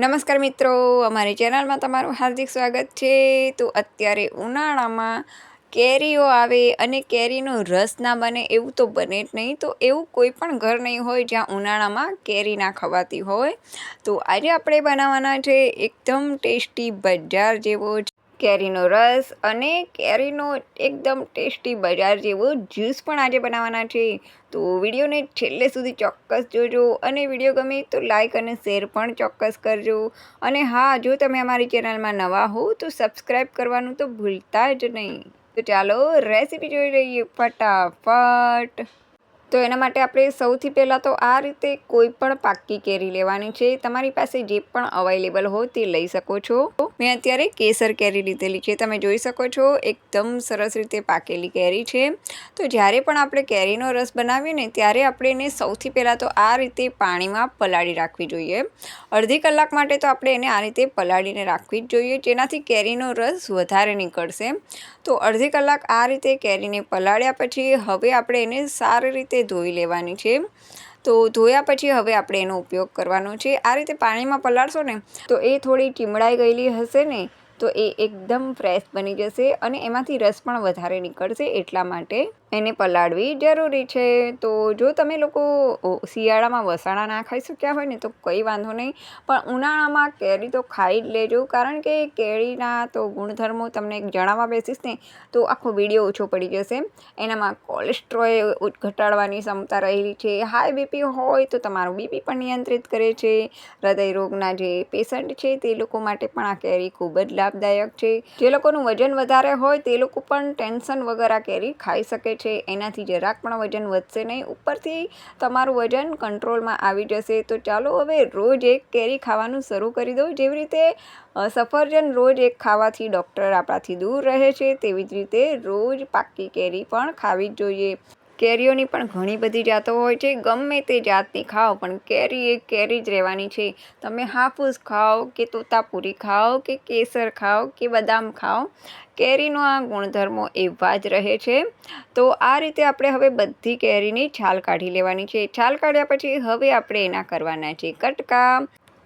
નમસ્કાર મિત્રો, અમારી ચેનલમાં તમારું હાર્દિક સ્વાગત છે. તો અત્યારે ઉનાળામાં કેરીઓ આવે અને કેરીનો રસ ના બને એવું તો બને જ નહીં. તો એવું કોઈ પણ ઘર નહીં હોય જ્યાં ઉનાળામાં કેરી ના ખવાતી હોય. તો આજે આપણે બનાવવાના છે એકદમ ટેસ્ટી બજાર જેવો કેરીનો રસ અને કેરીનો એકદમ ટેસ્ટી બજાર જેવો જ્યુસ પણ આજે બનાવવાના છે. તો વિડીયોને છેલ્લે સુધી ચોક્કસ જોજો અને વીડિયો ગમે તો લાઇક અને શેર પણ ચોક્કસ કરજો. અને હા, જો તમે અમારી ચેનલમાં નવા હો તો સબસ્ક્રાઈબ કરવાનું તો ભૂલતા જ નહીં. તો ચાલો રેસીપી જોઈ લઈએ ફટાફટ. તો એના માટે આપણે સૌથી પહેલાં તો આ રીતે કોઈ પણ પાકી કેરી લેવાની છે. તમારી પાસે જે પણ અવેલેબલ હોય તે લઈ શકો છો. મેં અત્યારે કેસર કેરી લીધેલી છે. તમે જોઈ શકો છો, એકદમ સરસ રીતે પાકેલી કેરી છે. તો જ્યારે પણ આપણે કેરીનો રસ બનાવીએ ને, ત્યારે આપણે એને સૌથી પહેલાં તો આ રીતે પાણીમાં પલાળી રાખવી જોઈએ. અડધી કલાક માટે તો આપણે એને આ રીતે પલાળીને રાખવી જ જોઈએ, જેનાથી કેરીનો રસ વધારે નીકળશે. તો અડધી કલાક આ રીતે કેરીને પલાળ્યા પછી હવે આપણે એને સારી રીતે ધોઈ લેવાની છે. તો ધોયા પછી હવે આપણે એનો ઉપયોગ કરવાનો છે. આ રીતે પાણીમાં પલાળશો ને, તો એ થોડી ચીમડાઈ ગયેલી હશે ને તો એ એકદમ ફ્રેશ બની જશે અને એમાંથી રસ પણ વધારે નીકળશે એટલા માટે એને પલાળવી જરૂરી છે. તો જો તમે લોકો શિયાળામાં વસાણા ના ખાઈ શક્યા હોય ને તો કંઈ વાંધો નહીં, પણ ઉનાળામાં કેરી તો ખાઈ જ લેજો, કારણ કે કેરીના તો ગુણધર્મો તમને જણાવવા બેસીશ ને તો આખો વીડિયો ઓછો પડી જશે. એનામાં કોલેસ્ટ્રોલ ઘટાડવાની ક્ષમતા રહેલી છે, હાઈ બીપી હોય તો તમારું બીપી પણ નિયંત્રિત કરે છે. હૃદય રોગના જે પેશન્ટ છે તે લોકો માટે પણ આ કેરી ખૂબ જ લાભ લાભદાયક છે. જે લોકોનું વજન વધારે હોય તે લોકો પણ ટેન્શન વગર આ કેરી ખાઈ શકે છે. એનાથી જરાક પણ વજન વધશે નહીં. ઉપરથી તમારું વજન કંટ્રોલમાં આવી જશે. તો ચાલો હવે રોજ એક કેરી ખાવાનું શરૂ કરી દો જેવી રીતે સફરજન રોજ એક ખાવાથી ડૉક્ટર આપણાથી દૂર રહે છે. તેવી જ રીતે રોજ પાકી કેરી પણ ખાવી જ જોઈએ. કેરીઓની પણ ઘણી બધી જાતો હોય છે. ગમે તે જાતની ખાઓ, પણ કેરી એ કેરી જ રહેવાની છે. તમે હાફૂસ ખાઓ કે તોતાપુરી ખાઓ કે કેસર ખાઓ કે બદામ ખાઓ, કેરીનો આ ગુણધર્મો એવા જ રહે છે. તો આ રીતે આપણે હવે બધી કેરીની છાલ કાઢી લેવાની છે. છાલ કાઢ્યા પછી હવે આપણે એના કરવાના છે કટકા.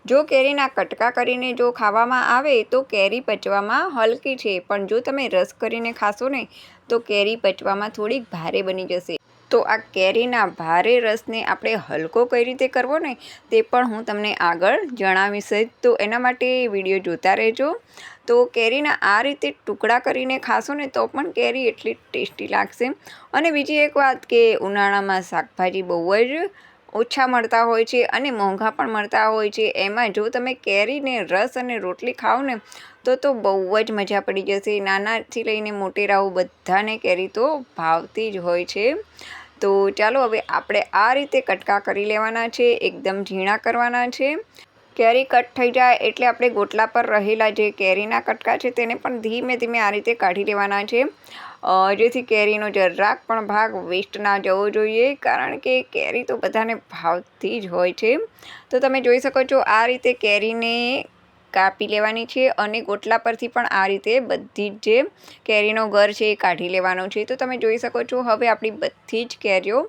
જો કેરીના કટકા કરીને જો ખાવામાં આવે તો કેરી પચવામાં હલકી છે. પણ જો તમે રસ કરીને ખાશો ને, તો કેરી પચવામાં થોડીક ભારે બની જશે. તો આ કેરીના ભારે રસને આપણે હલકો કઈ રીતે કરવો ને તે પણ હું તમને આગળ જણાવીશ તો એના માટે વીડિયો જોતા રહેજો. તો કેરીના આ રીતે ટુકડા કરીને ખાશો ને તો પણ કેરી એટલી ટેસ્ટી લાગશે. અને બીજી એક વાત કે ઉનાળામાં શાકભાજી બહુ જ ઓછા મળતા હોય છે અને મોંઘા પણ મળતા હોય છે. એમાં જો તમે કેરીને રસ અને રોટલી ખાઓ ને તો તો બહુ જ મજા પડી જશે. નાનાથી લઈને મોટેરાઓ બધાને કેરી તો ભાવતી જ હોય છે. તો ચાલો હવે આપણે આ રીતે કટકા કરી લેવાના છે, એકદમ ઝીણા કરવાના છે. કેરી કટ થઈ જાય એટલે આપણે ગોટલા પર રહેલા જે કેરીના કટકા છે તેને પણ ધીમે ધીમે આ રીતે કાઢી લેવાના છે. જેથી કેરીનો જરાક પણ ભાગ વેસ્ટ ના જવો જોઈએ, કારણ કે કેરી તો બધાને ભાવતી જ હોય છે. તો તમે જોઈ શકો છો આ રીતે કેરીને કાપી લેવાની છે અને ગોટલા પરથી પણ આ રીતે બધી જ જે કેરીનો ઘર છે એ કાઢી લેવાનો છે. તો તમે જોઈ શકો છો, હવે આપણી બધી જ કેરીઓ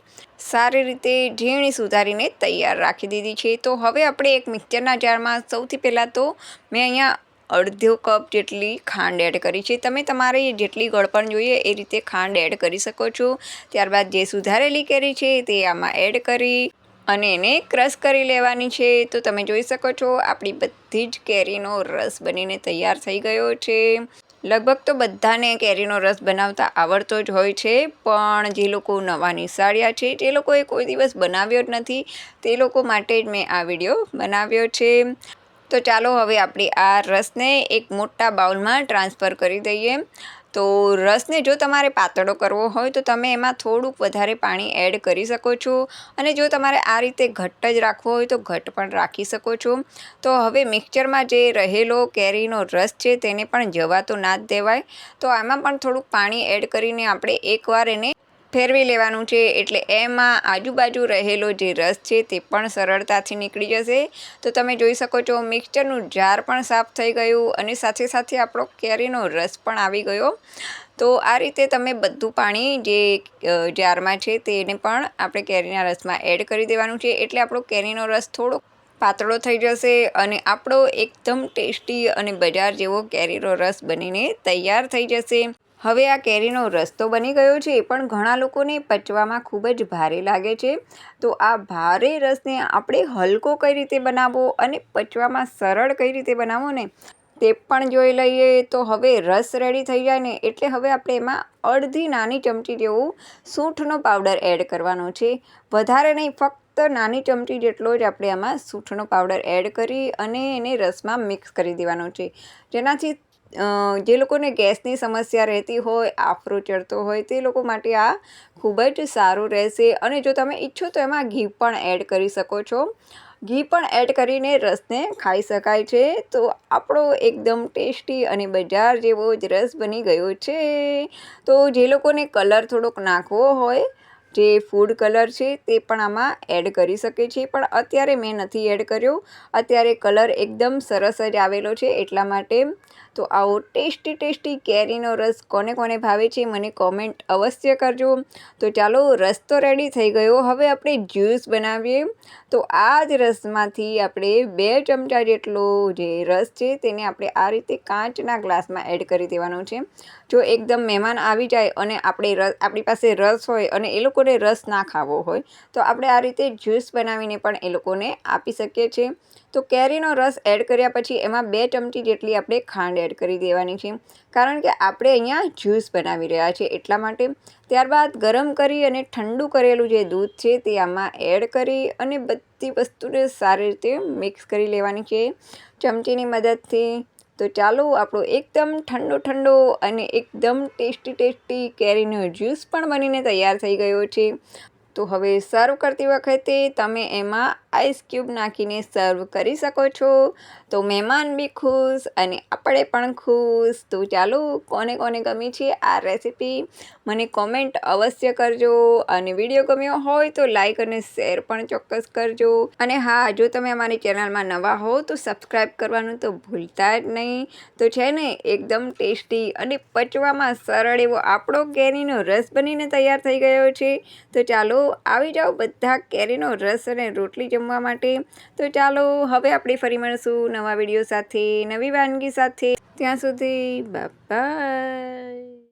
સારી રીતે ઝીણી સુધારીને તૈયાર રાખી દીધી છે. તો હવે આપણે એક મિક્સરના જારમાં સૌથી પહેલાં તો મેં અહીંયા અડધો કપ જેટલી ખાંડ એડ કરી છે. તમે તમારે જેટલી ગળપણ જોઈએ એ રીતે ખાંડ એડ કરી શકો છો. ત્યારબાદ જે સુધારેલી કેરી છે તે આમાં એડ કરી અને એને ક્રશ કરી લેવાની છે. તો તમે જોઈ શકો છો, આપણી બધી જ કેરીનો રસ બનીને તૈયાર થઈ ગયો છે. લગભગ તો બધાને કેરીનો રસ બનાવતા આવડતો જ હોય છે, પણ જે લોકો નવા નિશાળ્યા છે જે લોકોએ કોઈ દિવસ બનાવ્યો જ નથી. તે લોકો માટે જ મેં આ વીડિયો બનાવ્યો છે. તો ચાલો હવે આપણે આ રસને એક મોટા બાઉલમાં ટ્રાન્સફર કરી દઈએ. તો રસને જો તમારે પાતળો કરવો હોય તો તમે એમાં થોડુંક વધારે પાણી એડ કરી શકો છો. અને જો તમારે આ રીતે ઘટ્ટ જ રાખવો હોય તો ઘટ્ટ પણ રાખી શકો છો. તો હવે મિક્સચરમાં જે રહેલો કેરીનો રસ છે તેને પણ જવા તો ના જ દેવાય. તો આમાં પણ થોડુંક પાણી એડ કરીને આપણે એકવાર એને ફેરવી લેવાનું છે એટલે એમાં આજુબાજુ રહેલો જે રસ છે તે પણ સરળતાથી નીકળી જશે. તો તમે જોઈ શકો છો મિક્સચરનું જાર પણ સાફ થઈ ગયું અને સાથે સાથે આપણો કેરીનો રસ પણ આવી ગયો. તો આ રીતે તમે બધું પાણી જે જારમાં છે તેને પણ આપણે કેરીના રસમાં એડ કરી દેવાનું છે. એટલે આપણો કેરીનો રસ થોડો પાતળો થઈ જશે અને આપણો એકદમ ટેસ્ટી અને બજાર જેવો કેરીનો રસ બનીને તૈયાર થઈ જશે. હવે આ કેરીનો રસ્તો બની ગયો છે પણ ઘણા લોકોને પચવામાં ખૂબ જ ભારે લાગે છે. તો આ ભારે રસને આપણે હલકો કઈ રીતે બનાવવો અને પચવામાં સરળ કઈ રીતે બનાવવો ને, તે પણ જોઈ લઈએ. તો હવે રસ રેડી થઈ જાય ને, એટલે હવે આપણે એમાં અડધી નાની ચમચી જેવું સૂંઠનો પાવડર એડ કરવાનો છે. વધારે નહીં, ફક્ત નાની ચમચી જેટલો જ આપણે આમાં સૂંઠનો પાવડર એડ કરી અને એને રસમાં મિક્સ કરી દેવાનો છે. જેનાથી જે લોકોને ગેસની સમસ્યા રહેતી હોય આફરો ચડતો હોય, તે લોકો માટે આ ખૂબ જ સારું રહેશે. અને જો તમે ઈચ્છો તો એમાં ઘી પણ એડ કરી શકો છો. ઘી પણ એડ કરીને રસને ખાઈ શકાય છે. તો આપણો એકદમ ટેસ્ટી અને બજાર જેવો જ રસ બની ગયો છે. તો જે લોકોને કલર થોડોક નાખવો હોય, જે ફૂડ કલર છે, તે પણ આમાં એડ કરી શકે છે. પણ અત્યારે મેં નથી એડ કર્યો. અત્યારે કલર એકદમ સરસ જ આવેલો છે, એટલા માટે તો આવો ટેસ્ટી ટેસ્ટી કેરીનો રસ કોને કોને ભાવે છે મને કોમેન્ટ અવશ્ય કરજો. તો ચાલો રસ તો રેડી થઈ ગયો. હવે આપણે જ્યુસ બનાવીએ. તો આ જ રસમાંથી આપણે બે ચમચા જેટલો જે રસ છે તેને આપણે આ રીતે કાચના ગ્લાસમાં એડ કરી દેવાનો છે. જો એકદમ મહેમાન આવી જાય અને આપણે રસ આપણી પાસે રસ હોય અને એ લોકોને રસ ના ખાવો હોય, તો આપણે આ રીતે જ્યુસ બનાવીને પણ એ લોકોને આપી શકીએ છીએ. તો કેરીનો રસ એડ કર્યા પછી એમાં બે ચમચી જેટલી આપણે ખાંડ એડ કરી દેવાની છે. કારણ કે આપણે અહીંયા જ્યુસ બનાવી રહ્યા છીએ. એટલા માટે ત્યારબાદ ગરમ કરી અને ઠંડુ કરેલું જે દૂધ છે તે આમાં એડ કરી અને બધી વસ્તુને સારી રીતે મિક્સ કરી લેવાની છે. ચમચીની મદદથી. તો ચાલો આપણો એકદમ ઠંડો ઠંડો અને એકદમ ટેસ્ટી ટેસ્ટી કેરીનો જ્યુસ પણ બનીને તૈયાર થઈ ગયો છે. તો હવે સર્વ કરતી વખતે તમે એમાં આઈસ ક્યુબ નાખીને સર્વ કરી શકો છો. તો મહેમાન બી ખુશ અને આપણે પણ ખુશ. તો ચાલો, કોને કોને ગમી છે આ રેસીપી મને કોમેન્ટ અવશ્ય કરજો. અને વીડિયો ગમ્યો હોય તો લાઇક અને શેર પણ ચોક્કસ કરજો. અને હા, જો તમે અમારી ચેનલમાં નવા હો તો સબસ્ક્રાઈબ કરવાનું તો ભૂલતા જ નહીં. તો છે ને, એકદમ ટેસ્ટી અને પચવામાં સરળ એવો આપણો કેરીનો રસ બનીને તૈયાર થઈ ગયો છે. તો ચાલો આવી જાઓ બધા કેરીનો રસ અને રોટલી જમવા માટે. તો ચાલો, હવે આપણે ફરી મળશું નવા વીડિયો સાથે, નવી વાનગી સાથે. ત્યાં સુધી બાય